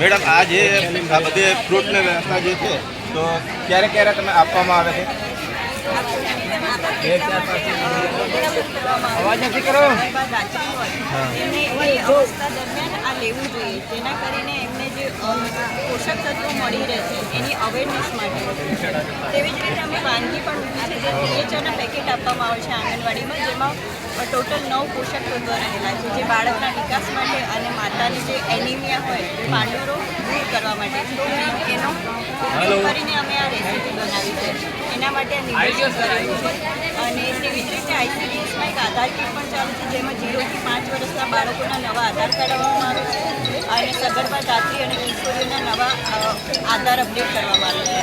Madam આ જે આ બધી ફ્રૂટની વ્યવસ્થા જે છે તો ક્યારે ક્યારે તમે આપવામાં આવે છે અવાજ નથી કરો હા. લેવું જોઈએ જેના કરીને પોષક તત્વો મળી રહે છે એની અવેરનેસ માટે. તેવી જ રીતે અમે વાનગી પણ મૂકી છે જે ટીએચઆરના પેકેટ આપવામાં આવે છે આંગણવાડીમાં જેમાં ટોટલ નવ પોષક તત્વો રહેલા છે જે બાળકના વિકાસ માટે અને માતાની જે એનિમિયા હોય પાંડુરો દૂર કરવા માટે. તો એનો ઉપયોગ કરીને અમે આ રેસીપી બનાવી છે. એના માટે અને તેવી જ રીતે આઈસીડીએસમાં એક આધાર કીટ પણ ચાલુ છે જેમાં જીરોથી પાંચ વર્ષના બાળકોના નવા આધાર કાર્ડ આપવામાં આવે છે અને સગર્ભા દાત્રી અને કિશોરીઓના નવા આધાર અપડેટ કરવામાં આવે છે.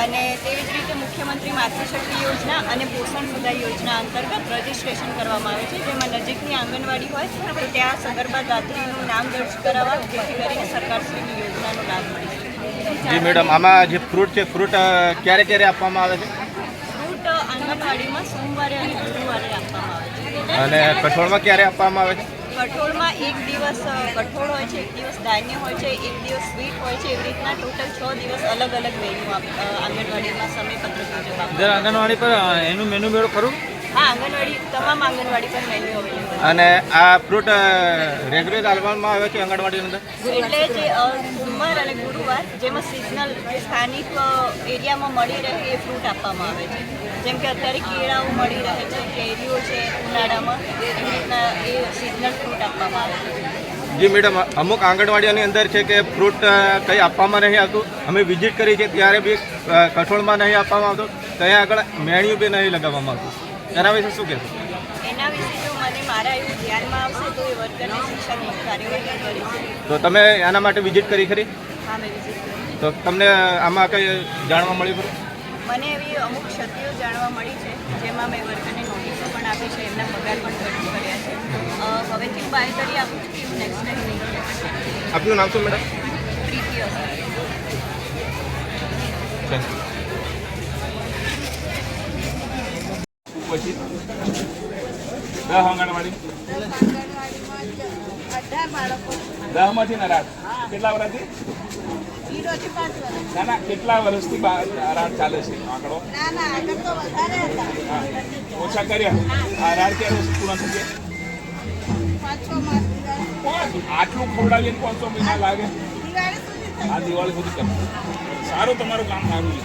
અને તેવી જ રીતે મુખ્યમંત્રી માતૃશક્તિ યોજના અને પોષણ સુધા યોજના અંતર્ગત રજીસ્ટ્રેશન કરવામાં આવે છે જેમાં નજીકની આંગણવાડી હોય તો ત્યાં સગર્ભા દાત્રીનું નામ દર્જ કરાવવા જેથી કરીને સરકારશ્રીની યોજનાનો લાભ મળી. જી મેડમ આમાં જે ફ્રૂટ છે ફ્રૂટ ક્યારે ક્યારે આપવામાં આવે છે? ફ્રૂટ આંગણવાડીમાં સોમવારે અને ગુરુવારે આપવામાં આવે છે. અને કઠોળમાં ક્યારે આપવામાં આવે છે? કઠોળમાં એક દિવસ કઠોળ હોય છે એક દિવસ ધાન્ય હોય છે એક દિવસ સ્વીટ હોય છે એવી રીતના ટોટલ છ દિવસ અલગ અલગ મેન્યુ આંગણવાડીમાં સમયપત્રક મુજબ આંગણવાડી પર એનું મેનુ મેળો ખરું? આંગણવાડી આંગણવાડી અને આ ફ્રૂટ રેગ્યુલર આપવામાં આવે છે આંગણવાડીની અંદર? એટલે જે અ, અને ગુરુવાર જેમાં સિઝનલ જે સ્થાનિક એરિયામાં મળી રહે એ ફ્રૂટ આપવામાં આવે છે. જેમ કે અત્યારે કેળાઓ મળી રહે છે કેરીઓ છે ઉનાળામાં એવી રીતના એ સિઝનલ ફ્રૂટ આપવામાં આવે છે. જી મેડમ અમુક આંગણવાડીઓની અંદર છે કે ફ્રૂટ કંઈ આપવામાં નહીં આવતું. અમે વિઝિટ કરી છે ત્યારે બી કઠોળમાં નહીં આપવામાં આવતું. ત્યાં આગળ મેણ્યું બી નહીં લગાવવામાં આવતું. એના વિશે શું કહેશો? એના વિશે જો મને મારા એવું ધ્યાનમાં આવશે તો એ વર્કરને શિક્ષાત્મક કાર્યવાહી કરીશ તો તમે આના માટે વિઝિટ કરી ખરી? હા મેં વિઝિટ કરી. તો તમને આમાં કંઈ જાણવા મળ્યું ખરું? મને એવી અમુક ક્ષતિઓ જાણવા મળી છે જેમાં મેં વર્કરને નોટિસો પણ આપી છે એમના પગાર પણ કટ કર્યા છે. હવેથી હું બાંયધરી આપું છું કે હું નેક્સ્ટ ટાઈમ નહીં. કરું. આપનું નામ શું મેડમ? પ્રીતિ હશે પછી? દહ આંગણવાડી? દહમાંથી ના રાત? કેટલા વર્ષથી? ના ના કેટલા વર્ષથી રાત ચાલે છે આંકડો ઓછા કર્યા? આ રાત ક્યારે પૂરા થશે આટલું ખવડાવીએ પાંચસો મહિના લાગે? આ દિવાળી સુધી કરવું સારું તમારું કામ સારું છે.